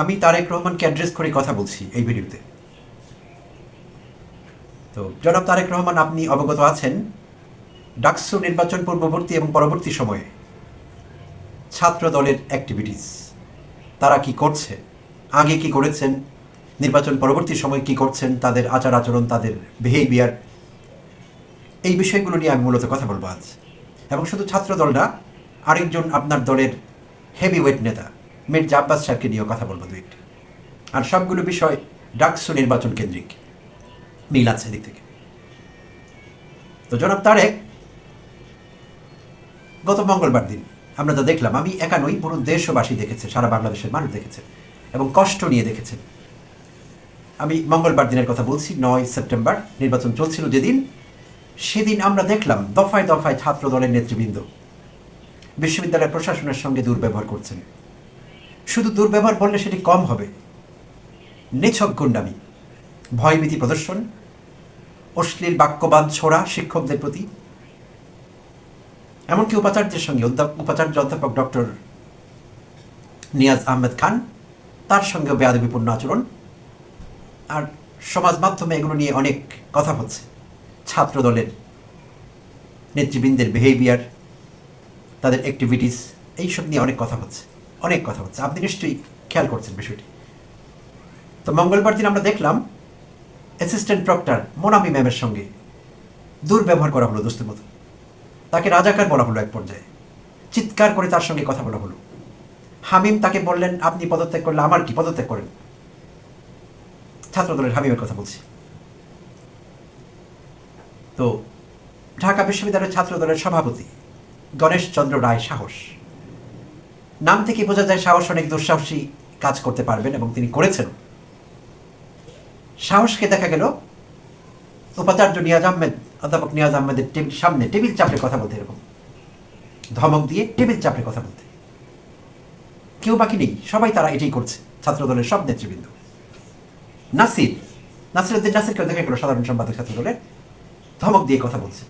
আমি তারেক রহমানকে অ্যাড্রেস করে কথা বলছি এই ভিডিওতে। তো, জনাব তারেক রহমান, আপনি অবগত আছেন, ডাকসু নির্বাচন পূর্ববর্তী এবং পরবর্তী সময়ে ছাত্র দলের অ্যাক্টিভিটিস তারা কি করছে, আগে কি করেছেন, নির্বাচন পরবর্তী সময় কি করছেন, তাদের আচার আচরণ, তাদের বিহেভিয়ার এই বিষয়গুলো নিয়ে আমি মূলত কথা বলব আজ। এবং শুধু ছাত্র দল না, আরেকজন আপনার দলের হেভি ওয়েট নেতা মির্জা আব্বাস সাহেবকে নিয়েও কথা বলব দু একটি। আর সবগুলো বিষয় ডাকসু নির্বাচন কেন্দ্রিক। মিল আছে দিক থেকে। তো জনাব তারেক, গত মঙ্গলবার দিন আমরা যা দেখলাম, আমি একা নই পুরো দেশবাসী দেখেছে, সারা বাংলাদেশের মানুষ দেখেছে এবং কষ্ট নিয়ে দেখেছেন আমি মঙ্গলবার দিনের কথা বলছি, নয় সেপ্টেম্বর নির্বাচন চলছিল যেদিন, সেদিন আমরা দেখলাম দফায় দফায় ছাত্র দলের নেতৃবৃন্দ বিশ্ববিদ্যালয় প্রশাসনের সঙ্গে দুর্ব্যবহার করছেন। শুধু দুর্ব্যবহার বললে সেটি কম হবে। নিছক গুন্ডামি, ভয়ভীতি প্রদর্শন, অশ্লীল বাক্যবাদ ছোড়া শিক্ষকদের প্রতি। এমনকি উপাচার্যের সঙ্গে উপাচার্য অধ্যাপক ডক্টর নিয়াজ আহমেদ খান, তার সঙ্গেও বেয়াদবিপূর্ণ আচরণ। আর সমাজ মাধ্যমে এগুলো নিয়ে অনেক কথা হচ্ছে ছাত্র দলের নেতৃবৃন্দের বিহেভিয়ার তাদের অ্যাক্টিভিটিস এইসব নিয়ে অনেক কথা হচ্ছে অনেক কথা হচ্ছে আপনি নিশ্চয়ই খেয়াল করছেন বিষয়টি। তো মঙ্গলবার দিন আমরা দেখলাম অ্যাসিস্ট্যান্ট প্রক্টর মোনামি ম্যামের সঙ্গে দুর্ব্যবহার করা হলো দোস্তের মতো। তাকে রাজাকার বলা হলো এক পর্যায়ে। চিৎকার করে তার সঙ্গে কথা বলা হলো। হামিম তাকে বললেন, আপনি পদত্যাগ করলে আমার কি পদত্যাগ করেন? ছাত্রদলের হামিমের কথা বলছি। তো ঢাকা বিশ্ববিদ্যালয়ের ছাত্রদলের সভাপতি গণেশ চন্দ্র রায় সাহস নাম থেকে বোঝা যায় সাহস অনেক দুঃসাহসী কাজ করতে পারবেন এবং তিনি করেছেন। সাহসকে দেখা গেল উপাচার্য নিয়াজ আহমেদ, অধ্যাপক নিয়াজ আহমেদের টেবিল সামনে, টেবিল চাপড়ে কথা বলতে এরকম। ধমক দিয়ে টেবিল চাপড়ে কথা বলতে। কেউ বাকি নেই, সবাই তারা এটাই করছে, ছাত্রদলের সব নেতৃবৃন্দ। নাসির নাসিরুদ্দিন নাসিরকেও দেখা গেল সাধারণ সম্পাদক ছাত্রদলের, ধমক দিয়ে কথা বলছে।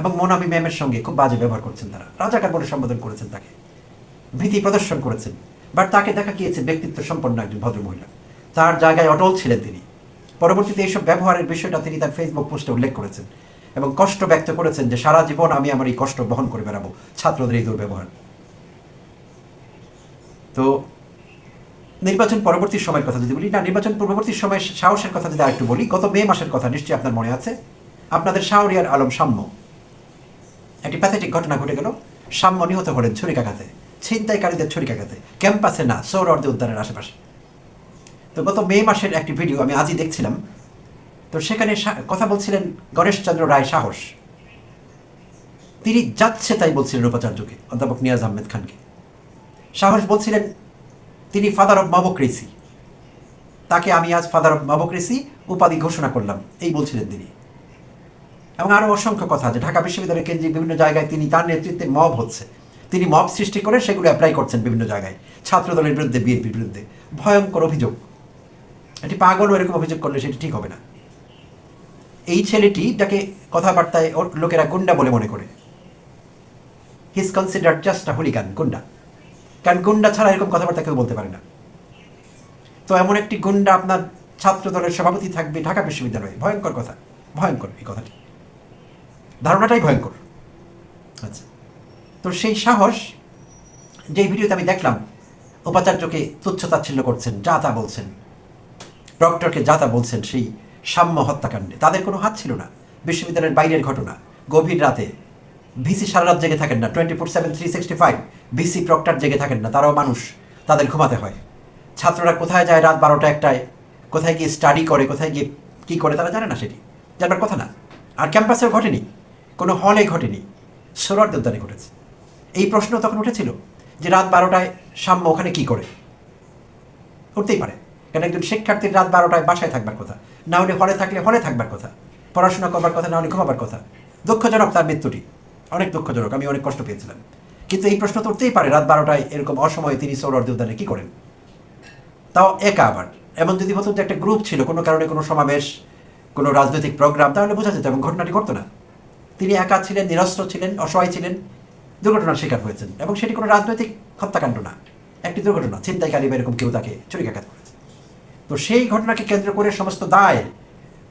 এবং মোনামি ম্যামের সঙ্গে খুব বাজে ব্যবহার করছেন তারা। রাজাকার বলে সম্বোধন করেছেন তাকে। ভীতি প্রদর্শন করেছেন। বাট তাকে দেখা গিয়েছে ব্যক্তিত্ব সম্পন্ন একজন ভদ্রমহিলা। তার জায়গায় অটল ছিলেন তিনি। পরবর্তীতে এইসব ব্যবহারের বিষয়টা তিনি তার ফেসবুক পোস্টে উল্লেখ করেছেন এবং কষ্ট ব্যক্ত করেছেন যে সারা জীবন আমি আমার এই কষ্ট বহন করে বেড়াবো, ছাত্রদের এই দুর্ব্যবহার। তো নির্বাচন পরবর্তী সময়ের কথা যদি বলি, না, নির্বাচন পূর্ববর্তী সময়ের সাহসের কথা যদি আরেকটু বলি, গত মে মাসের কথা নিশ্চয়ই আপনার মনে আছে। আপনাদের শাহরিয়ার আলম সাম্য। একটি প্যাথেটিক ঘটনা ঘটে গেল। সাম্য নিহত হলেন ছুরিকাঘাতে। ছিনতাইকারীদের ছুরিকাঘাতে ক্যাম্পাসে না সৌরর্দে উদ্যানের আশেপাশে। তো গত মে মাসের একটি ভিডিও আমি আজই দেখছিলাম। তো সেখানে কথা বলছিলেন গণেশচন্দ্র রায় সাহস। তিনি যাচ্ছে তাই বলছিলেন উপাচার্যকে, অধ্যাপক নিয়াজ আহমেদ খানকে। সাহস বলছিলেন, তিনি ফাদার অব মবক্রেসি তাকে আমি আজ ফাদার অব মবক্রেসি উপাধি ঘোষণা করলাম, এই বলছিলেন তিনি। এবং আরও অসংখ্য কথা যে ঢাকা বিশ্ববিদ্যালয়ের কেন্দ্রিক বিভিন্ন জায়গায় তিনি তার নেতৃত্বে মব হচ্ছে। তিনি মব সৃষ্টি করে সেগুলো অ্যাপ্লাই করছেন বিভিন্ন জায়গায়। ছাত্রদলের বিরুদ্ধে, বিএনপির বিরুদ্ধে। ভয়ঙ্কর অভিযোগ। এটি পাগল এরকম অভিযোগ করলে সেটি ঠিক হবে না। এই ছেলেটি যাকে কথাবার্তায় ওর লোকেরা গুন্ডা বলে মনে করে। He's consider just a hooligan goonda. কারণ গুন্ডা ছাড়া এরকম কথাবার্তা কেউ বলতে পারে না। তো এমন একটি গুন্ডা আপনার ছাত্র দলের সভাপতি থাকবে ঢাকা বিশ্ববিদ্যালয়ে। ভয়ঙ্কর কথা। ভয়ঙ্কর এই কথাটি। ধারণাটাই ভয়ঙ্কর। আচ্ছা। তো সেই সাহস যে ভিডিওতে আমি দেখলাম, উপাচার্যকে তুচ্ছতাচ্ছিল্য করছেন, যা তা বলছেন, ডক্টরকে যা তা বলছেন সেই সাম্য হত্যাকাণ্ডে। তাদের কোনো হাত ছিল না। বিশ্ববিদ্যালয়ের বাইরের ঘটনা। গভীর রাতে ভিসি সারা রাত জেগে থাকেন না। Twenty four seven three sixty five VC proctor জেগে থাকেন না। তারাও মানুষ, তাদের ঘুমাতে হয়। ছাত্ররা কোথায় যায় রাত বারোটা একটায়? কোথায় গিয়ে স্টাডি করে, কোথায় গিয়ে কী করে, তারা জানে না সেটি। জানবার কথা না। আর ক্যাম্পাসেও ঘটেনি। কোনো হলে ঘটেনি। সোলার উদ্যানে ঘটেছে। এই প্রশ্ন তখন উঠেছিল যে রাত বারোটায় সাম্য ওখানে কি করে? উঠতেই পারে। কারণ একজন শিক্ষার্থীর রাত বারোটায় বাসায় থাকবার কথা? না হলে হলে থাকলে হলে থাকবার কথা। পড়াশোনা করবার কথা, না হলে ঘুমাবার কথা। দুঃখজনক তার মৃত্যুটি। অনেক দুঃখজনক, আমি অনেক কষ্ট পেয়েছিলাম। কিন্তু এই প্রশ্ন তো উঠতেই পারে, রাত বারোটায় এরকম অসময়ে তিনি সৌরর্দি উদ্যানে কী করেন? তাও একা আবার। এমন যদি হতো যে একটা গ্রুপ ছিল, কোনো কারণে কোনো সমাবেশ, কোনো রাজনৈতিক প্রোগ্রাম, তাহলে বোঝা যেত এবং ঘটনাটি ঘটতো না। তিনি একা ছিলেন, নিরস্ত্র ছিলেন, অসহায় ছিলেন দুর্ঘটনার শিকার হয়েছেন এবং সেটি কোনো রাজনৈতিক হত্যাকাণ্ড না। একটি দুর্ঘটনা ছিনতাইকারী বা এরকম কেউ তাকে চুরিকাঘাত করেছে। তো সেই ঘটনাকে কেন্দ্র করে সমস্ত দায়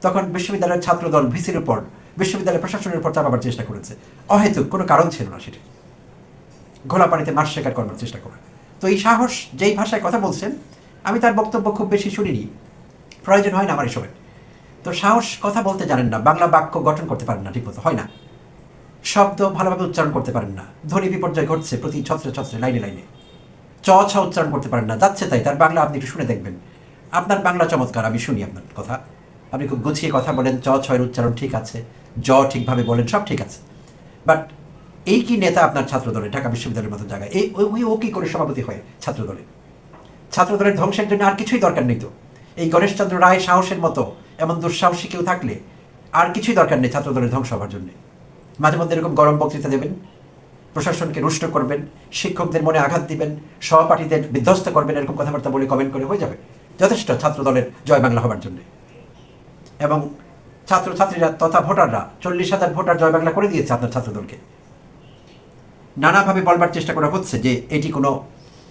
তখন বিশ্ববিদ্যালয়ের ছাত্রদল ভিসির উপর বিশ্ববিদ্যালয় প্রশাসনের উপর চাপাবার চেষ্টা করেছে। অহেতুক, কোনো কারণ ছিল না সেটি। ঘোলা পানিতে মাছ শিকার করার চেষ্টা করে তো এই সাহস যেই ভাষায় কথা বলছেন, আমি তার বক্তব্য খুব বেশি শুনিনি। প্রয়োজন হয় না আমার এসবের। তো সাহস কথা বলতে জানেন না, বাংলা বাক্য গঠন করতে পারেন না ঠিকমতো, হয় না। শব্দ ভালোভাবে উচ্চারণ করতে পারেন না। ধ্বনি বিপর্যয় ঘটছে প্রতি ছত্রে ছত্রে, লাইনে লাইনে। চ, ছ উচ্চারণ করতে পারেন না, যাচ্ছে তাই, তার বাংলা আপনি একটু শুনে দেখবেন। আপনার বাংলা চমৎকার, আমি শুনি আপনার কথা। আপনি খুব গুছিয়ে কথা বলেন, চ ছয়ের উচ্চারণ ঠিক আছে, জ ঠিকভাবে বলেন, সব ঠিক আছে। বাট এই কি নেতা আপনার ছাত্রদলে, ঢাকা বিশ্ববিদ্যালয়ের মতো জায়গায়? এই ওই- ও কি করে সভাপতি হয় ছাত্রদলে? ছাত্রদলের ধ্বংসের জন্য আর কিছুই দরকার নেই তো। এই গণেশচন্দ্র রায় সাহসের মতো, এমন দুঃসাহসী কেউ থাকলে আর কিছুই দরকার নেই ছাত্রদলের ধ্বংস হওয়ার জন্য। মাঝে মধ্যে এরকম গরম বক্তৃতা দেবেন, প্রশাসনকে রুষ্ট করবেন, শিক্ষকদের মনে আঘাত দিবেন, সহপাঠীদের বিধ্বস্ত করবেন, এরকম কথাবার্তা বলে কমেন্ট করে হয়ে যাবে। যথেষ্ট ছাত্রদলের জয় বাংলা হবার জন্য। এবং ছাত্রছাত্রীরা তথা ভোটাররা, চল্লিশ হাজার ভোটার জয় বাংলা করে দিয়েছে আপনার ছাত্রদলকে। নানাভাবে বলবার চেষ্টা করা হচ্ছে যে এটি কোনো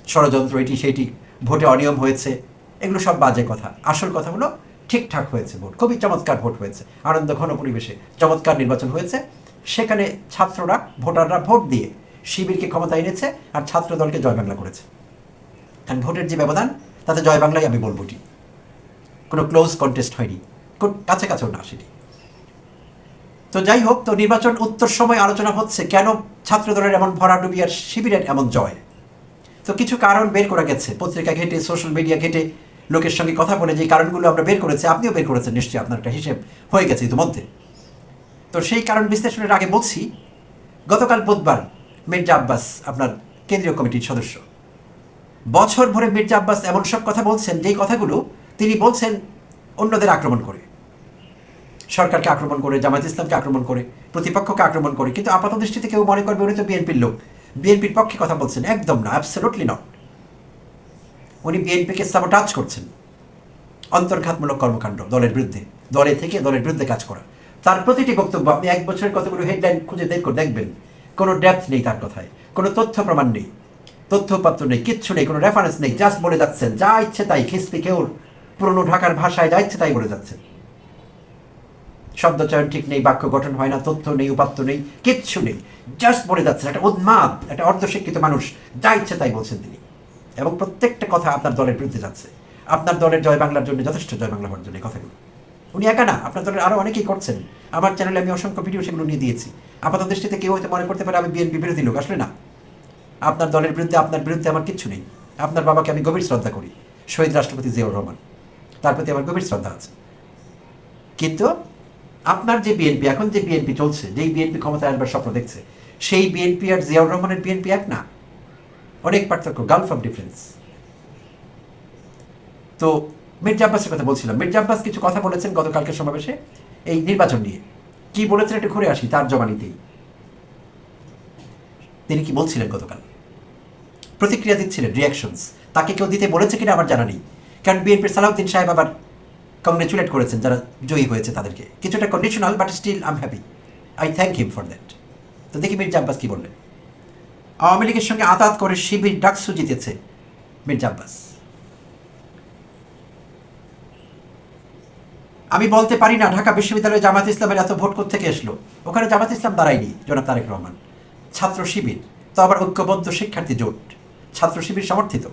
ষড়যন্ত্র, এটি সেটি ভোটে অনিয়ম হয়েছে, এগুলো সব বাজে কথা। আসল কথা হলো ঠিকঠাক হয়েছে ভোট, খুবই চমৎকার ভোট হয়েছে। আনন্দ ঘন পরিবেশে চমৎকার নির্বাচন হয়েছে। সেখানে ছাত্ররা, ভোটাররা ভোট দিয়ে শিবিরকে ক্ষমতা এনেছে আর ছাত্র দলকে জয় বাংলা করেছে। কারণ ভোটের যে ব্যবধান, তাতে জয় বাংলাই আমি বলব এটি কোনো ক্লোজ কন্টেস্ট হয়নি। কাছে কাছেও না সেটি। তো যাই হোক, তো নির্বাচন উত্তর সময় আলোচনা হচ্ছে, কেন ছাত্র দলের এমন ভরাডুবি আর শিবিরের এমন জয়? তো কিছু কারণ বের করা গেছে। পত্রিকা ঘেটে সোশ্যাল মিডিয়া ঘেটে, লোকের সঙ্গে কথা বলে যে কারণগুলো আমরা বের করেছি, আপনিও বের করেছেন, নিশ্চয়ই আপনার একটা হিসেব হয়ে গেছে ইতিমধ্যে। তো সেই কারণ বিশ্লেষণের আগে বলছি, গতকাল বুধবার মির্জা আব্বাস আপনার কেন্দ্রীয় কমিটির সদস্য। বছর ভরে মির্জা আব্বাস এমন সব কথা বলছেন, যেই কথাগুলো তিনি বলছেন অন্যদের আক্রমণ করে। সরকারকে আক্রমণ করে, জামাত ইসলামকে আক্রমণ করে, প্রতিপক্ষকে আক্রমণ করে, কিন্তু আপাত দৃষ্টিতে কেউ মনে করবে উনি তো বিএনপির লোক। বিএনপির পক্ষে কথা বলছেন একদম না অ্যাবসলুটলি নট উনি বিএনপিকে সাবোটাজ করছেন। অন্তর্ঘাতমূলক কর্মকাণ্ড দলের বিরুদ্ধে, দলে থেকে দলের বিরুদ্ধে কাজ করা। তার প্রতিটি বক্তব্য আপনি এক বছরের কতগুলো হেডলাইন খুঁজে করে দেখবেন। কোনো ডেপথ নেই তার কথায়। কোনো তথ্য প্রমাণ নেই। তথ্যপাত্র নেই, কিচ্ছু নেই, কোনো রেফারেন্স নেই জাস্ট বলে যাচ্ছেন। যা ইচ্ছে তাই, খিস্তি কেউ পুরনো ঢাকার ভাষায় যা ইচ্ছে তাই বলে যাচ্ছেন। শব্দচয়ন ঠিক নেই, বাক্য গঠন হয় না, তথ্য নেই, উপাত্ত নেই, কিচ্ছু নেই। জাস্ট বলে যাচ্ছেন, একটা উন্মাদ, একটা অর্ধশিক্ষিত মানুষ, যা ইচ্ছে তাই বলছেন তিনি। এবং প্রত্যেকটা কথা আপনার দলের বিরুদ্ধে যাচ্ছে। আপনার দলের জয় বাংলার জন্য যথেষ্ট জয় বাংলা হওয়ার জন্য কথাগুলো। উনি একা না, আপনার দলের আরও অনেকেই করছেন। আমার চ্যানেলে আমি অসংখ্য ভিডিও সেগুলো নিয়ে দিয়েছি। আপাত দৃষ্টিতে কেউ হয়তো মনে করতে পারে আমি বিএনপি বিরোধী লোক, আসলে না। আপনার দলের বিরুদ্ধে, আপনার বিরুদ্ধে আমার কিচ্ছু নেই। আপনার বাবাকে আমি গভীর শ্রদ্ধা করি, শহীদ রাষ্ট্রপতি জিয়াউর রহমান। তার প্রতি আমার গভীর শ্রদ্ধা আছে। কিন্তু আপনার যে বিএনপি এখন যে বিএনপি চলছে, যেই বিএনপি ক্ষমতায় আসবার স্বপ্ন দেখছে, সেই বিএনপি আর জিয়াউর রহমানের বিএনপি এক না। অনেক পার্থক্য গালফ অফ ডিফারেন্স তো মির্জা আব্বাসের কথা বলছিলাম মির্জা আব্বাস কিছু কথা বলেছেন গতকালকের সমাবেশে এই নির্বাচন নিয়ে। কি বলেছেন একটু ঘুরে আসি, তার জবানিতেই। তিনি কি বলছিলেন গতকাল? প্রতিক্রিয়া দিচ্ছিলেন রিয়াকশনস তাকে কেউ দিতে বলেছে কিনা আমার জানা নেই। কারণ বিএনপির সালাউদ্দিন সাহেব আবার কংগ্রেচুলেট করেছেন যারা জয়ী হয়েছে তাদেরকে। কিছুটা conditional but still am happy I thank him for that তো দেখি মির্জা আব্বাস কি বললেন। আওয়ামী লীগের সঙ্গে আতাত করে শিবির ডাকসু জিতেছে মির্জা আব্বাস। আমি বলতে পারি না, ঢাকা বিশ্ববিদ্যালয়ে জামাত ইসলামের এত ভোট থেকে এসলো? ওখানে জামাত ইসলাম দাঁড়ায়নি, জনাব তারেক রহমান। ছাত্র শিবির, তো আবার ঐক্যবদ্ধ শিক্ষার্থী জোট। ছাত্র শিবির সমর্থিত।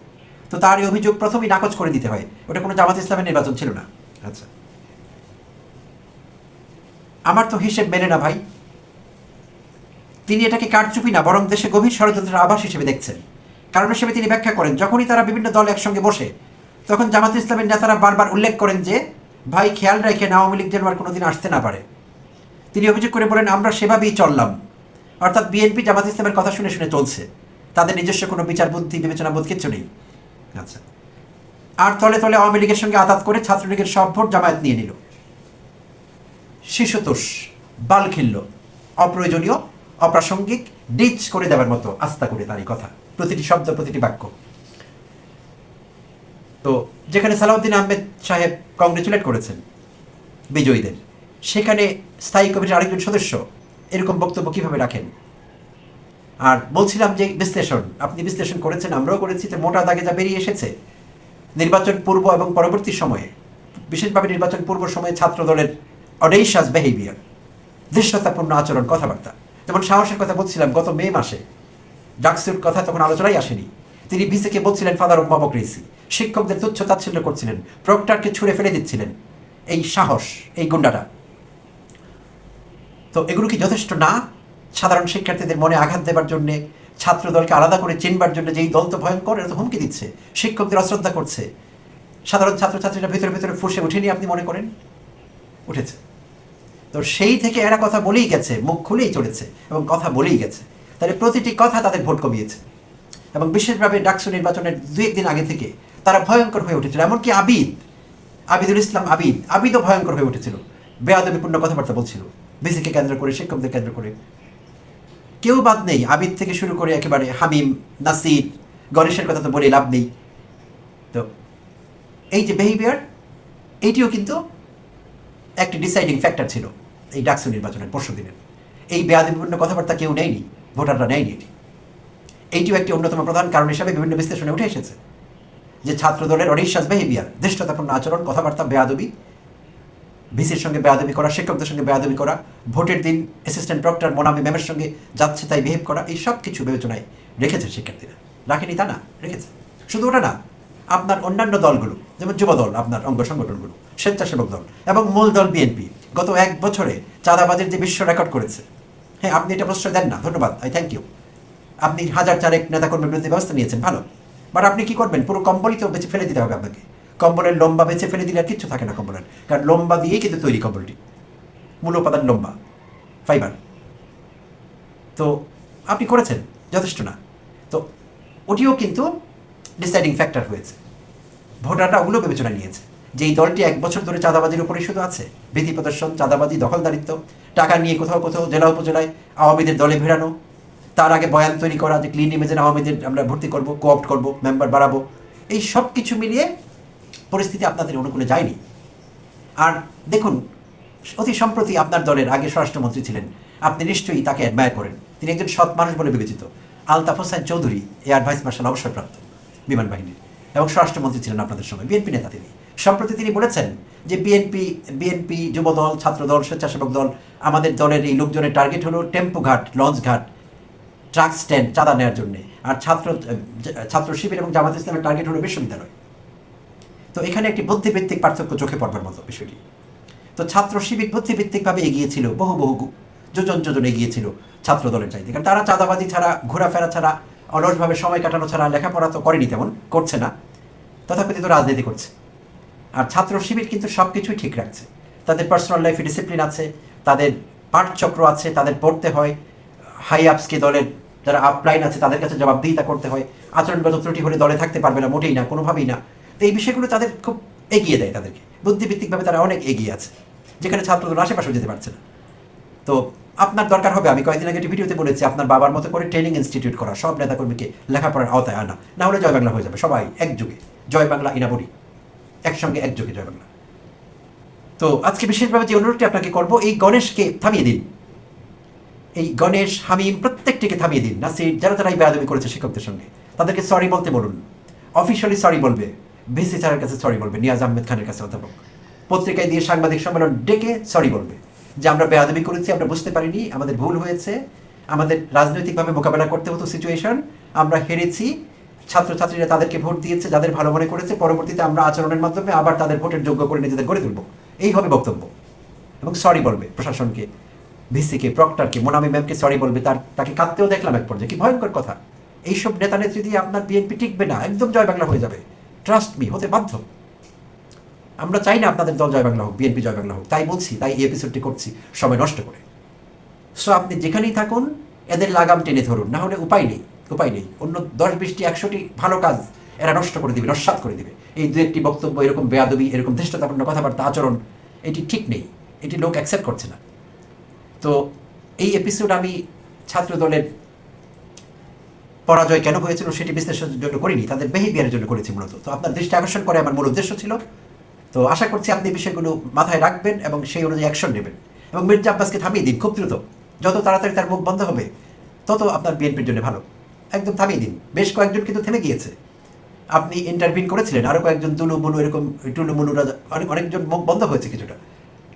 তো তার এই অভিযোগ প্রথমেই নাকচ করে দিতে হয়। ওটা কোনো জামাত ইসলামের নির্বাচন ছিল না। আচ্ছা। আমার তো হিসেব মেনে না ভাই। তিনি এটাকে কারচুপি না, বরং দেশে গভীর ষড়যন্ত্রের আভাস হিসেবে দেখছেন। কারণ হিসেবে তিনি ব্যাখ্যা করেন, যখনই তারা বিভিন্ন দল একসঙ্গে বসে, তখন জামাত ইসলামের নেতারা বারবার উল্লেখ করেন যে ভাই, খেয়াল রেখে আওয়ামী লীগ যেন আর কোনোদিন আসতে না পারে। তিনি অভিযোগ করে বলেন, আমরা সেভাবেই চললাম। অর্থাৎ বিএনপি জামাত ইসলামের কথা শুনে শুনে চলছে। তাদের নিজস্ব কোনো বিচার বুদ্ধি, বিবেচনা বোধ কিচ্ছু নেই। আচ্ছা। আর তলে তলে আওয়ামী লীগের সঙ্গে আঘাত করে ছাত্রলীগের সব ভোট জামায়াত নিয়ে নিল। শিশুতোষ বালখিল্য অপ্রয়োজনীয়, অপ্রাসঙ্গিক, ডিচ করে দেওয়ার মতো আস্থা করে তার এই কথা। প্রতিটি শব্দ, প্রতিটি বাক্য। তো যেখানে সালাউদ্দিন আহমেদ সাহেব কংগ্রেচুলেট করেছেন বিজয়ীদের, সেখানে স্থায়ী কমিটির আরেকজন সদস্য এরকম বক্তব্য কীভাবে রাখেন? আর বলছিলাম যে বিশ্লেষণ, আপনি বিশ্লেষণ করেছেন, আমরাও করেছি যে মোটা দাগে যা বেরিয়ে এসেছে, নির্বাচন পূর্ব এবং পরবর্তী সময়ে, বিশেষভাবে নির্বাচন পূর্ব সময়ে ছাত্র দলের অডেইশাস বিহেভিয়ার ধৃষ্টতাপূর্ণ আচরণ, কথাবার্তা। যেমন সাহসের কথা বলছিলাম, গত মে মাসে, ডাকসুর কথা তখন আলোচনায় আসেনি। তিনি ভিসিকে বলছিলেন, ফাদার অফ মবক্রেসি শিক্ষকদের তুচ্ছ তাচ্ছিল্য করছিলেন, প্রক্টারকে ছুঁড়ে ফেলে দিচ্ছিলেন। এই সাহস, এই গুন্ডাটা। তো এগুলো কি যথেষ্ট? না। সাধারণ শিক্ষার্থীদের মনে আঘাত দেবার জন্য ছাত্র দলকে আলাদা করে চিনবার জন্য যেই দল তো ভয়ঙ্কর এটা তো হুমকি দিচ্ছে। শিক্ষকদের অশ্রদ্ধা করছে। সাধারণ ছাত্রছাত্রীরা ভিতরে ভিতরে ফুসে উঠেনি আপনি মনে করেন? উঠেছে। তো সেই থেকে এরা কথা বলেই গেছে, মুখ খুলেই চলেছে এবং কথা বলেই গেছে। তাহলে প্রতিটি কথা তাদের ভোট কমিয়েছে। এবং বিশেষভাবে ডাকসু নির্বাচনের দুই একদিন আগে থেকে তারা ভয়ঙ্কর হয়ে উঠেছিল। এমনকি আবিদ, আবিদুল ইসলাম আবিদ, আবিদও ভয়ঙ্কর হয়ে উঠেছিল। বেয়াদবিপূর্ণ কথাবার্তা বলছিল। বিসিকে কেন্দ্র করে, শিক্ষকদের কেন্দ্র করে। কেউ বাদ নেই। আবিদ থেকে শুরু করে একেবারে হামিম, নাসির, গণেশের কথা তো বলে লাভ নেই। তো এই যে বিহেভিয়ার এইটিও কিন্তু একটি ডিসাইডিং ফ্যাক্টর ছিল এই ডাকসু নির্বাচনের পরশু দিনের। এই বেয়াদবিপূর্ণ কথাবার্তা কেউ নেয়নি, ভোটাররা নেয়নি এটি। এইটিও একটি অন্যতম প্রধান কারণ হিসাবে বিভিন্ন বিশ্লেষণে উঠে এসেছে যে ছাত্র দলের অনিশ্বাস বিহেভিয়ার ধৃষ্টতাপূর্ণ আচরণ, কথাবার্তা, বেয়াদবি, ভিসির সঙ্গে বেয়াদবি করা, শিক্ষকদের সঙ্গে বেয়াদবি করা, ভোটের দিন অ্যাসিস্ট্যান্ট প্রক্টর মোনামি ম্যামের সঙ্গে যাচ্ছে তাই বিহেভ করা, এই সব কিছু বিবেচনায় রেখেছে শিক্ষার্থীরা। রাখেনি তা না? রেখেছে। শুধু ওটা না, আপনার অন্যান্য দলগুলো, যেমন যুব দল, আপনার অঙ্গ সংগঠনগুলো, স্বেচ্ছাসেবক দল এবং মূল দল বিএনপি, গত এক বছরে চাঁদাবাজির যে বিশ্ব রেকর্ড করেছে। হ্যাঁ আপনি এটা প্রশ্রয় দেন না, ধন্যবাদ আই থ্যাংক ইউ আপনি হাজার চারেক নেতাকর্মীর বিরুদ্ধে ব্যবস্থা নিয়েছেন, ভালো। বাট আপনি কি করবেন? পুরো কম্বলই তো বেঁচে ফেলে দিতে হবে আপনাকে। কম্বলের লম্বা বেঁচে ফেলে দিলে আর কিচ্ছু থাকে না কম্বলের। কারণ লম্বা দিয়েই কিন্তু তৈরি কম্বলটি। মূল উপাদান লম্বা, ফাইবার। তো আপনি করেছেন, যথেষ্ট না। তো ওটিও কিন্তু ডিসাইডিং ফ্যাক্টর হয়েছে। ভোটাররা ওগুলো বিবেচনা নিয়েছে যে এই দলটি এক বছর ধরে চাঁদাবাজির উপরে শুধু আছে। বিধি প্রদর্শন, চাঁদাবাজি, দখলদারিত্ব, টাকা নিয়ে কোথাও কোথাও, জেলা উপজেলায় আওয়ামীদের দলে ভেড়ানো তার আগে বয়ান তৈরি করা, যে ক্লিন ইমেজের আওয়ামীদের আমরা ভর্তি করব কোঅপ্ট করব মেম্বার বাড়াবো, এই সব কিছু মিলিয়ে পরিস্থিতি আপনাদের অনুকূলে যায়নি। আর দেখুন, অতি সম্প্রতি আপনার দলের আগে স্বরাষ্ট্রমন্ত্রী ছিলেন। আপনি নিশ্চয়ই তাকে অ্যাডমায়ার করেন। তিনি একজন সৎ মানুষ বলে বিবেচিত। Altaf Hossain Chowdhury air vice marshal অবসরপ্রাপ্ত বিমান বাহিনীর। এবং স্বরাষ্ট্রমন্ত্রী ছিলেন আপনাদের সময়, বিএনপি নেতা তিনি। সম্প্রতি তিনি বলেছেন যে বিএনপি বিএনপি যুবদল, ছাত্রদল, স্বেচ্ছাসেবক দল, আমাদের দলের এই লোকজনের টার্গেট হলো টেম্পো ঘাট লঞ্চ ঘাট ট্রাক স্ট্যান্ড চাঁদা নেওয়ার জন্য। আর ছাত্র ছাত্র শিবির এবং জামাত ইসলামের টার্গেট হলো বিশ্ববিদ্যালয়। তো এখানে একটি বুদ্ধিভিত্তিক পার্থক্য চোখে পড়বার মতো বিষয়টি। তো ছাত্র শিবির বুদ্ধিভিত্তিকভাবে এগিয়েছিল, বহু বহু যোজন যোজন এগিয়েছিল ছাত্র দলের চাইতে। কারণ তারা চাঁদাবাজি ছাড়া, ঘোরাফেরা ছাড়া, অলসভাবে সময় কাটানো ছাড়া, লেখাপড়া তো করেনি তেমন, করছে না। তথাকথিত রাজনীতি করছে। আর ছাত্র শিবির কিন্তু সব কিছুই ঠিক রাখছে। তাদের পার্সোনাল লাইফে ডিসিপ্লিন আছে, তাদের পাঠচক্র আছে, তাদের পড়তে হয় হাই আপসকে দলের যারা আপলাইন আছে, তাদের কাছে জবাবদিহিতা করতে হয়। আচরণগত ত্রুটি হলে দলে থাকতে পারবে না, মোটেই না, কোনোভাবেই না। তো এই বিষয়গুলো তাদের খুব এগিয়ে দেয় তাদেরকে। বুদ্ধিভিত্তিকভাবে তারা অনেক এগিয়ে আছে, যেখানে ছাত্রদের আশেপাশেও যেতে পারছে না। তো আপনার দরকার হবে, আমি কয়েকদিন আগে একটি ভিডিওতে বলেছি, আপনার বাবার মতো করে ট্রেনিং ইনস্টিটিউট করা, সব নেতাকর্মীকে লেখাপড়ার আওতায় আনা, না হলে জয় বাংলা হয়ে যাবে, সবাই একযুগে। জয় বাংলা ইনাবরি, একসঙ্গে, একযোগে জয় বাংলা তো আজকে বিশেষভাবে যে অনুরোধটি আপনাকে করব, এই গণেশকে থামিয়ে দিন। এই গণেশ, হামিম প্রত্যেকটিকে থামিয়ে দিন। নাসির, যারা যারা এই বেয়াদবি করেছে শিক্ষকদের সঙ্গে, তাদেরকে সরি বলতে বলুন। অফিসিয়ালি সরি বলবে। ভিসি স্যারের কাছে সরি বলবে, নিয়াজ আহমেদ খানের কাছে অধ্যাপক। পত্রিকায় দিয়ে সাংবাদিক সম্মেলন ডেকে সরি বলবে। যে আমরা বেয়াদবি করেছি, আমরা বুঝতে পারিনি, আমাদের ভুল হয়েছে, আমাদের রাজনৈতিকভাবে মোকাবেলা করতে হতো সিচুয়েশন আমরা হেরেছি, ছাত্রছাত্রীরা তাদেরকে ভোট দিয়েছে, যাদের ভালো মনে করেছে, পরবর্তীতে আমরা আচরণের মাধ্যমে আবার তাদের ভোটের যোগ্য করে নিজেদের গড়ে তুলব। এই হবে বক্তব্য। এবং সরি বলবে প্রশাসনকে। ভিসিকে প্রক্টরকে মোনামি ম্যামকে সরি বলবে, তার, তাকে কাঁদতেও দেখলাম এক পর্যায়ে, কি ভয়ঙ্কর কথা। এইসব নেতা নেত্রী দিয়ে আপনার বিএনপি টিকবে না, একদম জয় বাংলা হয়ে যাবে। ট্রাস্ট মি হতে বাধ্য। আমরা চাই না আপনাদের দল জয় বাংলা হোক, বিএনপি জয় বাংলা হোক, তাই বলছি, তাই এই এপিসোডটি করছি, সময় নষ্ট করে। সো আপনি যেখানেই থাকুন, এদের লাগাম টেনে ধরুন, না হলে উপায় নেই উপায় নেই। অন্য দশ বিশটি, একশোটি ভালো কাজ এরা নষ্ট করে দিবে, নস্বাত করে দিবে। এই দু একটি বক্তব্য এরকম বেয়াদবি, এরকম ধৃষ্টতাপূর্ণ কথাবার্তা, আচরণ, এটি ঠিক নেই, এটি লোক অ্যাকসেপ্ট করছে না। তো এই এপিসোড আমি ছাত্র দলের পরাজয় কেন হয়েছিল সেটি বিশ্লেষণের জন্য করিনি, তাদের বিহেভিয়ারের জন্য করেছি মূলত। তো আপনার দৃষ্টি আকর্ষণ করে আমার মূল উদ্দেশ্য ছিল, তো আশা করছি আপনি এই বিষয়গুলো মাথায় রাখবেন এবং সেই অনুযায়ী অ্যাকশন নেবেন। এবং মির্জা আব্বাসকে থামিয়ে দিন, খুব দ্রুত। যত তাড়াতাড়ি তার মুখ বন্ধ হবে, তত আপনার বিএনপির জন্য ভালো। একদম থামিয়ে দিন। বেশ কয়েকজন কিন্তু থেমে গিয়েছে। আপনি ইন্টারভিন করেছিলেন আরও কয়েকজন তুলু মুলু এরকম, টুলু মুলুরা অনেক অনেকজন মুখ বন্ধ হয়েছে কিছুটা।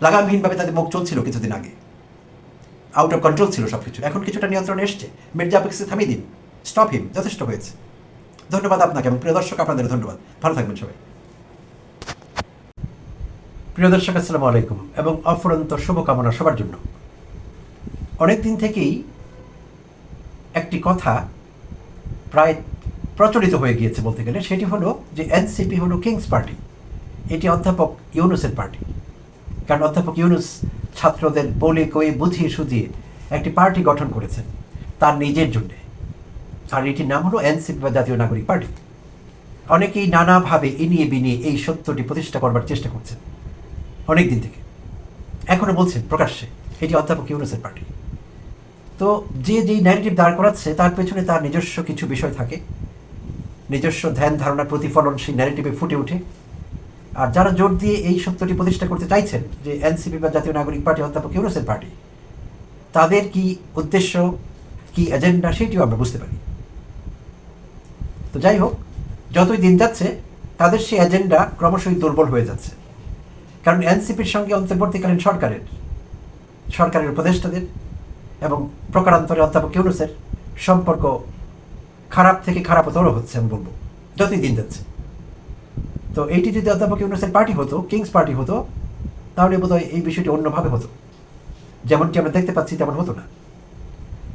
লাগামহীনভাবে তাদের মুখ চলছিল কিছুদিন আগে। আউট অফ কন্ট্রোল ছিল সব কিছু এখন কিছুটা নিয়ন্ত্রণে এসছে। মির্জাফিক্সে থামিয়ে দিন। স্টপ হিম যথেষ্ট হয়েছে। ধন্যবাদ আপনাকে এবং প্রিয় দর্শক, আপনাদের ধন্যবাদ। ভালো থাকবেন সবাই। প্রিয় দর্শক, আসসালামু আলাইকুম এবং অফুরন্ত শুভকামনা সবার জন্য। অনেক দিন থেকেই একটি কথা প্রায় প্রচলিত হয়ে গিয়েছে বলতে গেলে। সেটি হলো যে এনসিপি হলো কিংস পার্টি এটি অধ্যাপক ইউনুসের পার্টি। কারণ অধ্যাপক ইউনুস ছাত্রদের বলে কয়ে বুঝিয়ে সুঝিয়ে একটি পার্টি গঠন করেছেন, তার নিজের জন্যে। আর এটির নাম হলো এনসিপি বা জাতীয় নাগরিক পার্টি। অনেকেই নানাভাবে ইনিয়ে বিনিয়ে এই সত্যটি প্রতিষ্ঠা করবার চেষ্টা করছেন অনেক দিন থেকে। এখনও বলছেন প্রকাশ্যে, এটি অধ্যাপক ইউনুসের পার্টি। তো যে যেই ন্যারেটিভ দাঁড় করাচ্ছে, তার পেছনে তার নিজস্ব কিছু বিষয় থাকে। নিজস্ব ধ্যান ধারণার প্রতিফলন সেই ন্যারেটিভে ফুটে ওঠে। আর যারা জোর দিয়ে এই সত্যটি প্রতিষ্ঠা করতে চাইছেন যে এনসিপি বা জাতীয় নাগরিক পার্টি, অধ্যাপক ইউনুসের পার্টি, তাদের কি উদ্দেশ্য, কি এজেন্ডা সেটিও আমরা বুঝতে পারি। তো যাই হোক, যতই দিন যাচ্ছে, তাদের সেই এজেন্ডা ক্রমশই দুর্বল হয়ে যাচ্ছে। কারণ এনসিপির সঙ্গে অন্তর্বর্তীকালীন সরকারের সরকারের উপদেষ্টাদের এবং প্রকারান্তরে অধ্যাপক ইউনুসের সম্পর্ক খারাপ থেকে খারাপতর হচ্ছে আমি বলব, যতই দিন যাচ্ছে। তো এইটি যদি অধ্যাপক ইউনুসের পার্টি হতো কিংস পার্টি হতো, তাহলে বোধহয় এই বিষয়টি অন্যভাবে হতো। যেমনটি আমরা দেখতে পাচ্ছি তেমন হতো না।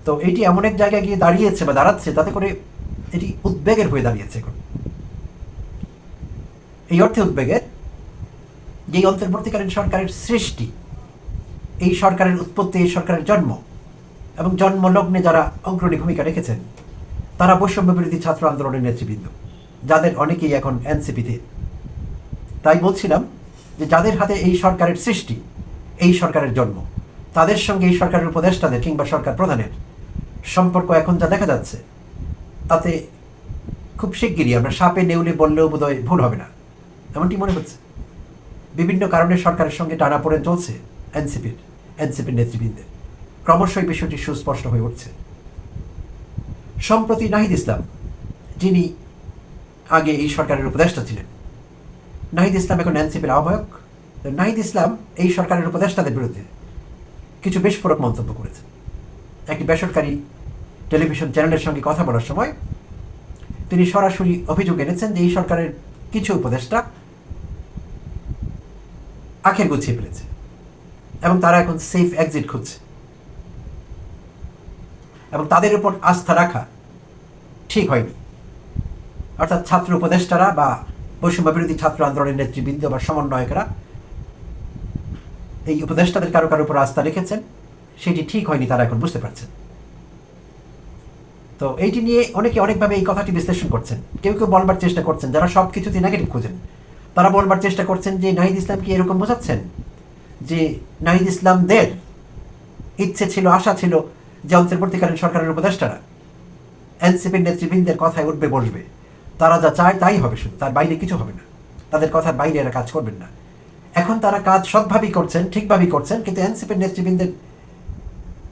তো এটি এমন এক জায়গায় গিয়ে দাঁড়িয়েছে বা দাঁড়াচ্ছে, তাতে করে এটি উদ্বেগের হয়ে দাঁড়িয়েছে এখন। এই অর্থে উদ্বেগের যে অন্তর্বর্তীকালীন সরকারের সৃষ্টি, এই সরকারের উৎপত্তি, এই সরকারের জন্ম এবং জন্মলগ্নে যারা অগ্রণী ভূমিকা রেখেছেন, তারা বৈষম্য বিরোধী ছাত্র আন্দোলনের নেতৃবৃন্দ, যাদের অনেকেই এখন এনসিপিতে তাই বলছিলাম যে যাদের হাতে এই সরকারের সৃষ্টি, এই সরকারের জন্ম, তাদের সঙ্গে এই সরকারের উপদেষ্টাদের কিংবা সরকার প্রধানের সম্পর্ক এখন যা দেখা যাচ্ছে, তাতে খুব শিগগিরই আমরা সাপে, নেউলে বললেও বোধহয় ভুল হবে না। এমনটি মনে হচ্ছে। বিভিন্ন কারণে সরকারের সঙ্গে টানাপোড়েন চলছে এনসিপির এনসিপির নেতৃবৃন্দের। ক্রমশই বিষয়টি সুস্পষ্ট হয়ে উঠছে। সম্প্রতি নাহিদ ইসলাম, যিনি আগে এই সরকারের উপদেষ্টা ছিলেন নাহিদ ইসলাম এখন এনসিপির আহ্বায়ক। নাহিদ ইসলাম এই সরকারের উপদেষ্টাদের বিরুদ্ধে কিছু বিস্ফোরক মন্তব্য করেছে একটি বেসরকারি টেলিভিশন চ্যানেলের সঙ্গে কথা বলার সময় তিনি সরাসরি অভিযোগ এনেছেন যে এই সরকারের কিছু উপদেষ্টা আখের গুছিয়ে ফেলেছে এবং তারা এখন সেফ এক্সিট খুঁজছে। এবং তাদের উপর আস্থা রাখা ঠিক হয়নি। অর্থাৎ ছাত্র উপদেষ্টারা বা বৈষম্য বিরোধী ছাত্র আন্দোলনের নেতৃবৃন্দ বা সমন্বয়করা এই উপদেষ্টাদের কারও কারও উপর আস্থা রেখেছেন, সেটি ঠিক হয়নি, তারা এখন বুঝতে পারছেন। তো এইটি নিয়ে অনেকে অনেকভাবে এই কথাটি বিশ্লেষণ করছেন। কেউ কেউ বলবার চেষ্টা করছেন, যারা সব কিছুতে নেগেটিভ খুঁজেন। তারা বলবার চেষ্টা করছেন যে নাহিদ ইসলাম কি এরকম বোঝাচ্ছেন যে নাহিদ ইসলামদের ইচ্ছে ছিল, আশা ছিল যে অন্তর্বর্তীকালীন সরকারের উপদেষ্টারা এনসিপির নেতৃবৃন্দের কথায় উঠবে, বসবে। তারা যা চায় তাই হবে শুধু, তার বাইরে কিছু হবে না। তাদের কথার বাইরে এরা কাজ করবেন না। এখন তারা কাজ সৎভাবেই করছেন, ঠিকভাবেই করছেন, কিন্তু এনসিপির নেতৃবৃন্দের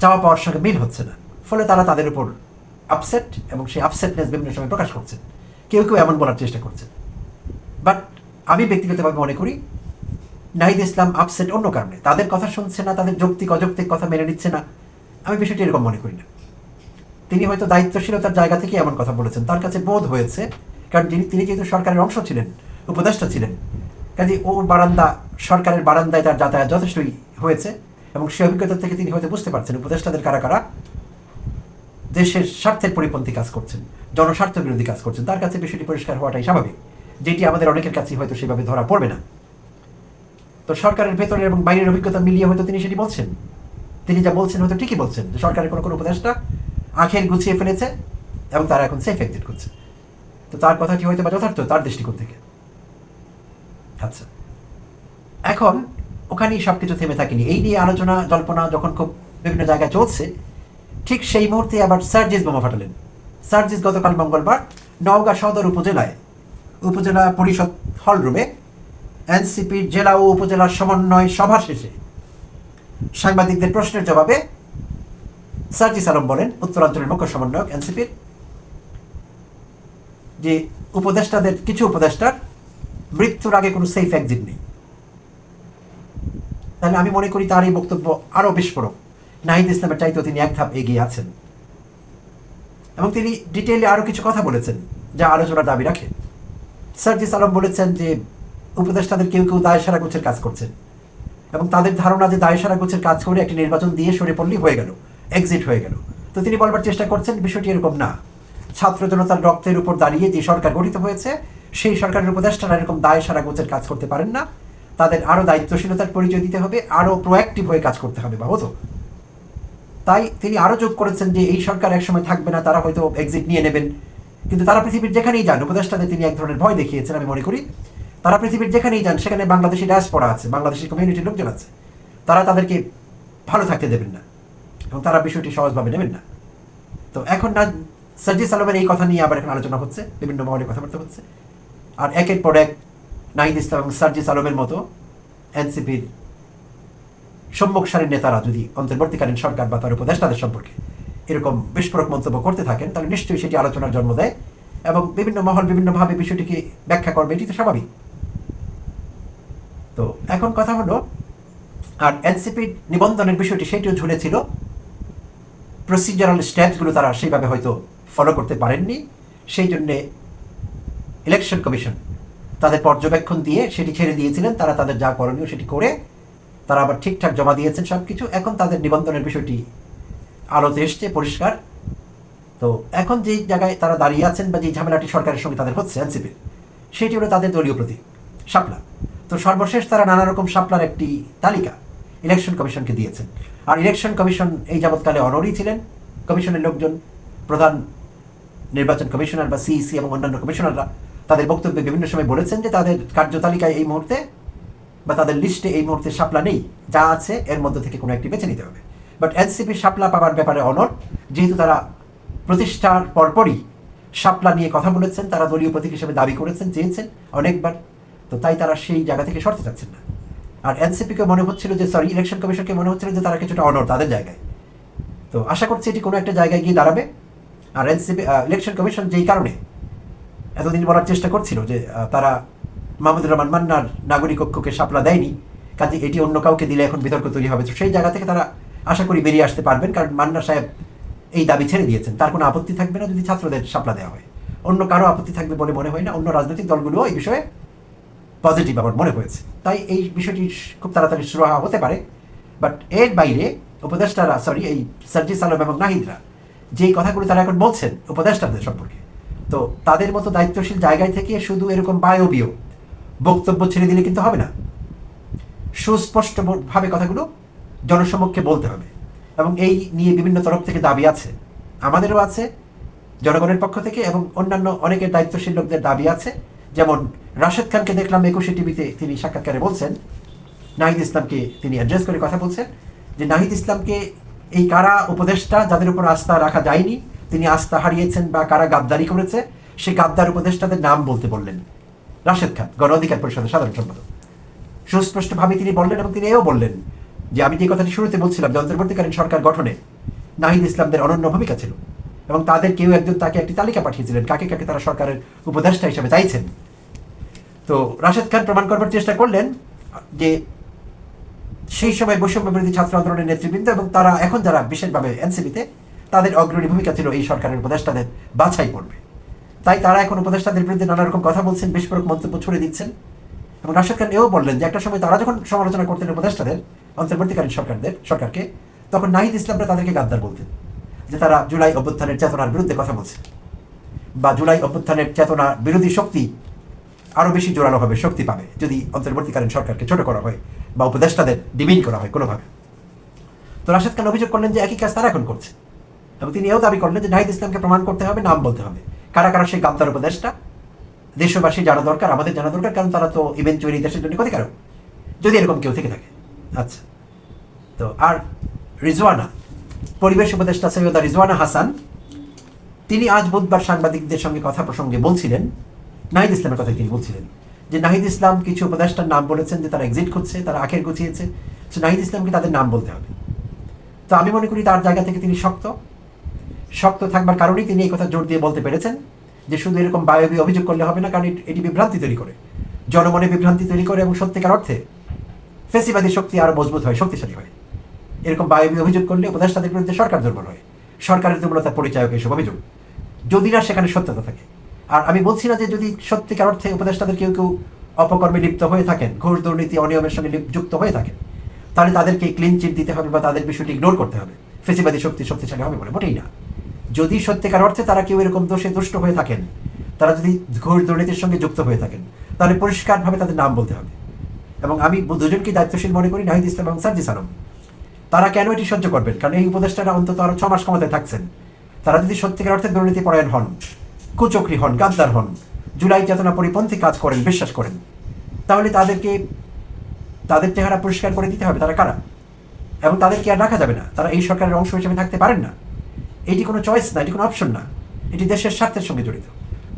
চাওয়া পাওয়ার সঙ্গে মিল হচ্ছে না। ফলে তারা তাদের উপর আপসেট এবং সেই আপসেটনেস বিভিন্ন সময় প্রকাশ করছেন। কেউ কেউ এমন বলার চেষ্টা করছেন। বাট আমি ব্যক্তিগতভাবে মনে করি, নাহিদ ইসলাম আপসেট অন্য কারণে। তাদের কথা শুনছে না, তাদের যৌক্তিক, অযৌক্তিক কথা মেনে নিচ্ছে না। আমি বিষয়টি এরকম মনে করি না। তিনি হয়তো দায়িত্বশীলতার জায়গা থেকে এমন কথা বলেছেন। তার কাছে বোধ হয়েছে কারণ যিনি তিনি যেহেতু সরকারের অংশ ছিলেন, উপদেষ্টা ছিলেন কাজে ও বারান্দা, সরকারের বারান্দায় তার যাতায়াত যথেষ্টই হয়েছে এবং সে অভিজ্ঞতা থেকে তিনি হয়তো বুঝতে পারছেন, উপদেষ্টাদের কারা কারা, দেশের স্বার্থের পরিপন্থী কাজ করছেন, জনস্বার্থ বিরোধী কাজ করছেন, তার কাছে বিষয়টি পরিষ্কার হওয়াটাই স্বাভাবিক, যেটি আমাদের অনেকের কাছেই হয়তো সেভাবে ধরা পড়বে না। তো সরকারের ভেতরের এবং বাইরের অভিজ্ঞতা মিলিয়ে হয়তো তিনি সেটি বলছেন। তিনি যা বলছেন হয়তো ঠিকই বলছেন, যে সরকারের কোনো কোনো উপদেষ্টা আখের গুছিয়ে ফেলেছে এবং তারা এখন সেফ এক্সিট করছে। তো তার কথাটি হয়তো বা যথার্থ তার দৃষ্টিকোণ থেকে? আচ্ছা। এখন ওখানেই সব কিছু থেমে থাকেনি। এই নিয়ে আলোচনা, জল্পনা যখন খুব বিভিন্ন জায়গায় চলছে, ঠিক সেই মুহূর্তে আবার সার্জিস বোমা ফাটালেন। সার্জিস গতকাল মঙ্গলবার নওগাঁ সদর উপজেলায়, উপজেলা পরিষদ হলরুমে এনসিপির জেলা ও উপজেলার সমন্বয় সভা শেষে সাংবাদিকদের প্রশ্নের জবাবে সার্জিস আলম বলেন, উত্তরাঞ্চলের মুখ্য সমন্বয়ক, এনসিপির যে উপদেষ্টাদের, কিছু উপদেষ্টার মৃত্যুর আগে কোনো সেফ এক্সিট নেই। তাহলে আমি মনে করি তার এই বক্তব্য আরও বিস্ফোরক। নাহিদ ইসলামের চাইতেও তিনি এক ধাপ এগিয়ে আছেন। এবং তিনি ডিটেইলে আরও কিছু কথা বলেছেন, যা আলোচনার দাবি রাখে। সার্জিস আলম বলেছেন যে উপদেষ্টাদের কেউ কেউ দায় সারা গোছের কাজ করছেন। এবং তাদের ধারণা যে দায় সারা গোছের কাজ করে একটি নির্বাচন দিয়ে সরে পড়লেই হয়ে গেল এক্সিট হয়ে গেল। তো তিনি বলবার চেষ্টা করছেন, বিষয়টি এরকম না। ছাত্র জনতার রক্তের উপর দাঁড়িয়ে যে সরকার গঠিত হয়েছে, সেই সরকারের উপদেষ্টারা এরকম দায় সারা গোছের কাজ করতে পারেন না। তাদের আরও দায়িত্বশীলতার পরিচয় দিতে হবে আরও প্রোয়াক্টিভ হয়ে কাজ করতে হবে বা হতো তাই তিনি আরও যোগ করেছেন যে এই সরকার একসময় থাকবে না, তারা হয়তো এক্সিট নিয়ে নেবেন। কিন্তু তারা পৃথিবীর যেখানেই যান, উপদেষ্টাদের তিনি এক ধরনের ভয় দেখিয়েছেন, আমি মনে করি। তারা পৃথিবীর যেখানেই যান, সেখানে বাংলাদেশি পড়া আছে, বাংলাদেশি কমিউনিটির লোকজন আছে। তারা তাদেরকে ভালো থাকতে দেবেন না, এবং তারা বিষয়টি সহজভাবে নেবেন না। তো এখন না সার্জিস আলমের এই কথা নিয়ে আবার এখন আলোচনা হচ্ছে, বিভিন্ন মহলে কথাবার্তা হচ্ছে। আর একের পর এক নাহিদ ইসলাম এবং সার্জিস আলমের মতো এনসিপির সম্মুখ সারির নেতারা যদি অন্তর্বর্তীকালীন সরকার বা তার উপদেষ্টাদের সম্পর্কে এরকম বিস্ফোরক মন্তব্য করতে থাকেন, তাহলে নিশ্চয়ই সেটি আলোচনার জন্ম দেয় এবং বিভিন্ন মহল বিভিন্নভাবে বিষয়টিকে ব্যাখ্যা করবে, এটি তো স্বাভাবিক। তো এখন কথা হলো, আর এনসিপির নিবন্ধনের বিষয়টি সেটিও ঝুলেছিল, প্রসিজারাল স্টেপসগুলো তারা সেইভাবে হয়তো ফলো করতে পারেননি, সেই জন্যে ইলেকশন কমিশন তাদের পর্যবেক্ষণ দিয়ে সেটি ছেড়ে দিয়েছিলেন, তারা তাদের যা করণীয় সেটি করে, তারা আবার ঠিকঠাক জমা দিয়েছেন সব কিছু এখন তাদের নিবন্ধনের বিষয়টি আলোতে এসছে, পরিষ্কার। তো এখন যেই জায়গায় তারা দাঁড়িয়ে আছেন বা যেই ঝামেলাটি সরকারের সঙ্গে তাদের হচ্ছে, এনসিপির, সেটি হলো তাদের দলীয় প্রতীক, শাপলা। তো সর্বশেষ তারা নানা রকম শাপলার একটি তালিকা ইলেকশন কমিশনকে দিয়েছেন। আর ইলেকশন কমিশন এই যাবৎকালে অনরই ছিলেন। কমিশনের লোকজন প্রধান নির্বাচন কমিশনার বা সিইসি এবং অন্যান্য কমিশনাররা তাদের বক্তব্যে বিভিন্ন সময় বলেছেন যে তাদের কার্যতালিকায় এই মুহূর্তে বা তাদের লিস্টে এই মুহূর্তে শাপলা নেই, যা আছে এর মধ্যে থেকে কোনো একটি বেছে নিতে হবে। বাট এনসিপি শাপলা পাওয়ার ব্যাপারে অনর যেহেতু তারা প্রতিষ্ঠার পরপরই শাপলা নিয়ে কথা বলেছেন, তারা দলীয় প্রতীক হিসেবে দাবি করেছেন, চেয়েছেন অনেকবার, তো তাই তারা সেই জায়গা থেকে সরতে চাচ্ছেন না। আর এনসিপিকে মনে হচ্ছিল যে, সরি ইলেকশন কমিশনকে মনে হচ্ছিল যে তারা কিছুটা অনর তাদের জায়গায়। তো আশা করছি এটি কোনো একটা জায়গায় গিয়ে দাঁড়াবে। আর এনসিপি ইলেকশন কমিশন যেই কারণে এতদিন বলার চেষ্টা করছিল যে তারা মাহমুদুর রহমান মান্নার নাগরিকক্ষকে সাপলা দেয়নি, কাজে এটি অন্য কাউকে দিলে এখন বিতর্ক তৈরি হবে। তো সেই জায়গা থেকে তারা আশা করি বেরিয়ে আসতে পারবেন, কারণ মান্না সাহেব এই দাবি ছেড়ে দিয়েছেন। তার কোনো আপত্তি থাকবে না যদি ছাত্রদের সাপলা দেওয়া হয়। অন্য কারও আপত্তি থাকবে বলে মনে হয় না, অন্য রাজনৈতিক দলগুলো এই বিষয়ে পজিটিভ আমার মনে হয়েছে। তাই এই বিষয়টি খুব তাড়াতাড়ি শুরু হওয়া হতে পারে বাট এর বাইরে উপদেষ্টারা সরি এই সার্জিস আলম এবং নাহিদরা যেই কথাগুলো তারা এখন বলছেন উপদেষ্টাদের সম্পর্কে। তো তাদের মতো দায়িত্বশীল জায়গায় থেকে শুধু এরকম বায়বীয় বক্তব্য ছেড়ে দিলে কিন্তু হবে না। সুস্পষ্টভাবে কথাগুলো জনসমক্ষে বলতে হবে এবং এই নিয়ে বিভিন্ন তরফ থেকে দাবি আছে। আমাদেরও আছে, জনগণের পক্ষ থেকে এবং অন্যান্য অনেকের দায়িত্বশীল লোকদের দাবি আছে। যেমন রাশেদ খানকে দেখলাম একুশে টিভিতে তিনি সাক্ষাৎকারে বলছেন, নাহিদ ইসলামকে তিনি অ্যাড্রেস করে কথা বলছেন যে নাহিদ ইসলামকে এই কারা উপদেষ্টা যাদের উপর আস্থা রাখা যায়নি, তিনি আস্থা হারিয়েছেন বা কারা গাদ্দারি করেছে, সেই গাদ্দার উপদেষ্টাদের নাম বলতে বললেন। রাশেদ খান, গণ অধিকার পরিষদের সাধারণ সম্পাদক। সুস্পষ্টভাবে তিনি বললেন এবং তিনি এও বললেন যে, আমি যে কথাটি শুরুতে বলছিলাম যে, অন্তর্বর্তীকালীন সরকার গঠনে নাহিদ ইসলামদের অনন্য ভূমিকা ছিল এবং তাদের কেউ একজন তাকে একটি তালিকা পাঠিয়েছিলেন, কাকে কাকে তারা সরকারের উপদেষ্টা হিসেবে চাইছেন। তো রাশেদ খান প্রমাণ করবার চেষ্টা করলেন যে সেই সময় বৈষম্য বিরোধী ছাত্র আন্দোলনের নেতৃবৃন্দ এবং তারা এখন যারা বিশেষভাবে এনসিপিতে, তাদের অগ্রণী ভূমিকা ছিল এই সরকারের উপদেষ্টাদের বাছাই করবে তাই তারা এখন উপদেষ্টাদের বিরুদ্ধে নানা রকম কথা বলছেন বিস্ফোরক মন্তব্য ছড়ে দিচ্ছেন। এবং রাশেদ খান এও বললেন যে একটা সময় তারা যখন সমালোচনা করতেন উপদেষ্টাদের, অন্তর্বর্তীকালীন সরকারদের, সরকারকে, তখন নাহিদ ইসলামরা তাদেরকে গাদ্দার বলতেন যে তারা জুলাই অভ্যুত্থানের চেতনার বিরুদ্ধে কথা বলছে বা জুলাই অভ্যুত্থানের চেতনা বিরোধী শক্তি আরও বেশি জোরালো হবে শক্তি পাবে যদি অন্তর্বর্তীকালীন সরকারকে ছোট করা হয় বা উপদেষ্টাদের ডিমিন করা হয় কোনোভাবে। তো রাশেদ খান অভিযোগ করলেন যে একই কাজ তারা এখন করছে। এবং তিনি এও দাবি করলেন যে নাহিদ ইসলামকে প্রমাণ করতে হবে, নাম বলতে হবে। কারা কারা সেই গাদ্দার উপদেষ্টা? দেশবাসী জানা দরকার, আমাদের জানা দরকার, কারণ তারা তো ইভেন্চুয়ালি দেশের জন্য ক্ষতিকারক যদি এরকম কেউ থেকে থাকে। আচ্ছা। তো আর রিজওয়ানা, পরিবেশ উপদেষ্টা সৈয়দা রিজওয়ানা হাসান, তিনি আজ বুধবার সাংবাদিকদের সঙ্গে কথা প্রসঙ্গে বলছিলেন নাহিদ ইসলামের কথা তিনি বলছিলেন যে নাহিদ ইসলাম কিছু উপদেষ্টার নাম বলেছেন যে তারা এক্সিট করছে, তারা আখের গুছিয়েছে। সো নাহিদ ইসলামকে তাদের নাম বলতে হবে। তো আমি মনে করি তার জায়গা থেকে তিনি শক্ত। শক্ত থাকবার কারণেই তিনি এই কথা জোর দিয়ে বলতে পেরেছেন যে শুধু এরকম বায়বী অভিযোগ করলে হবে না, কারণ এটি- বিভ্রান্তি তৈরি করে। জনমনে বিভ্রান্তি তৈরি করে এবং সত্যিকার অর্থে ফেসিবাদী শক্তি আরও মজবুত হয়, শক্তিশালী হয়। এরকম বায়বী অভিযোগ করলে উপদেষ্টাদের বিরুদ্ধে সরকার দুর্বল হয়। সরকারের দুর্বলতার পরিচায়ক এসব অভিযোগ। যদি না সেখানে সত্যতা থাকে। আর আমি বলছি না যে যদি সত্যিকার অর্থে উপদেষ্টাদের কেউ কেউ অপকর্মে লিপ্ত হয়ে থাকেন ঘোষ দুর্নীতি, অনিয়মের সঙ্গে যুক্ত হয়ে থাকেন, তাহলে তাদেরকে ক্লিন চিট দিতে হবে বা তাদের বিষয়টি ইগনোর করতে হবে। ফেসিবাদী শক্তি শক্তিশালী হবে বলে মোটেই না। যদি সত্যিকার অর্থে তারা কেউ এরকম দোষে দুষ্ট হয়ে থাকেন, তারা যদি ঘোষ দুর্নীতির সঙ্গে যুক্ত হয়ে থাকেন, তাহলে পরিষ্কারভাবে তাদের নাম বলতে হবে। এবং আমি দুজনকে দায়িত্বশীল মনে করি, নাহিদ ইসলাম এবং সার্জিস আলম। তারা কেন এটি সহ্য করবেন? কারণ এই উপদেষ্টারা অন্তত আরও ছ মাস ক্ষমতায় থাকছেন। তারা যদি সত্যিকার অর্থে দুর্নীতি পরায়ণ হন কুচক্রি হন, গাদ্দার হন, জুলাই চেতনা পরিপন্থী কাজ করেন, বিশ্বাস করেন। তাহলে তাদেরকে, তাদের চেহারা পরিষ্কার করে দিতে হবে, তারা কারা? এবং তাদেরকে আর রাখা যাবে না, তারা এই সরকারের অংশ হিসেবে থাকতে পারেন না। এটি কোনো চয়েস না, এটি কোনো অপশন না, এটি দেশের স্বার্থের সঙ্গে জড়িত।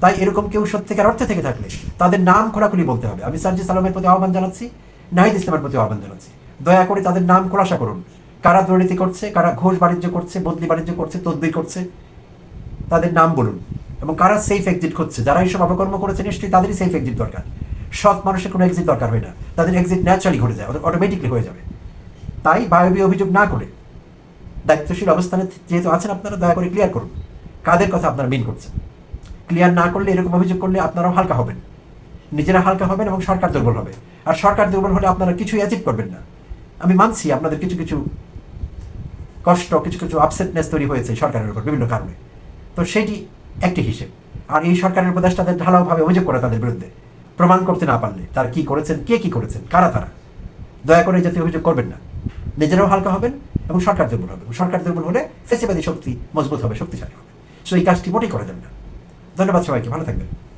তাই এরকম কেউ সত্যিকার অর্থে থেকে থাকলে তাদের নাম খোলাখুলি বলতে হবে। আমি সার্জি সালামের প্রতি আহ্বান জানাচ্ছি, নাহিদ ইসলামের প্রতি আহ্বান জানাচ্ছি। দয়া করে তাদের নাম খোলাসা করুন। কারা দুর্নীতি করছে, কারা ঘোষ বাণিজ্য করছে, বদলি বাণিজ্য করছে, তদবির করছে, তাদের নাম বলুন। এবং কারা সেফ এক্সিট করছে যারা এইসব অপকর্ম করেছে, নিশ্চয়ই তাদেরই সেফ এক্সিট দরকার। সৎ মানুষের কোনো এক্সিট দরকার হয় না। তাদের এক্সিট ন্যাচারালি ঘটে যায় অটোমেটিকলি হয়ে যাবে। তাই বায়বী অভিযোগ না করে দায়িত্বশীল অবস্থানে যেহেতু আছেন আপনারা, দয়া করে ক্লিয়ার করুন। কাদের কথা আপনারা মিন করছেন? ক্লিয়ার না করলে এরকম অভিযোগ করলে আপনারাও হালকা হবেন। নিজেরা হালকা হবেন এবং সরকার দুর্বল হবে। আর সরকার দুর্বল হলে আপনারা কিছুই অ্যাচিভ করবেন না। আমি মানছি আপনাদের কিছু কিছু কষ্ট, কিছু কিছু আপসেটনেস তৈরি হয়েছে সরকারের উপর বিভিন্ন কারণে। তো সেটি একটি হিসেব। আর এই সরকারের উপদেষ্টাদের ঢালাওভাবে অভিযোগ করে তাদের বিরুদ্ধে। প্রমাণ করতে না পারলে তার কি করেছেন, কে কি করেছেন, কারা তারা? দয়া করে জাতীয় অভিযোগ করবেন না। নিজেরাও হালকা হবেন এবং সরকার দুর্বল হবে। সরকার দুর্বল হলে ফেসিবাদী শক্তি মজবুত হবে, শক্তিশালী হবে। সো এই কাজটি মোটেই করা যাবে না। ধন্যবাদ সবাইকে, ভালো থাকবেন।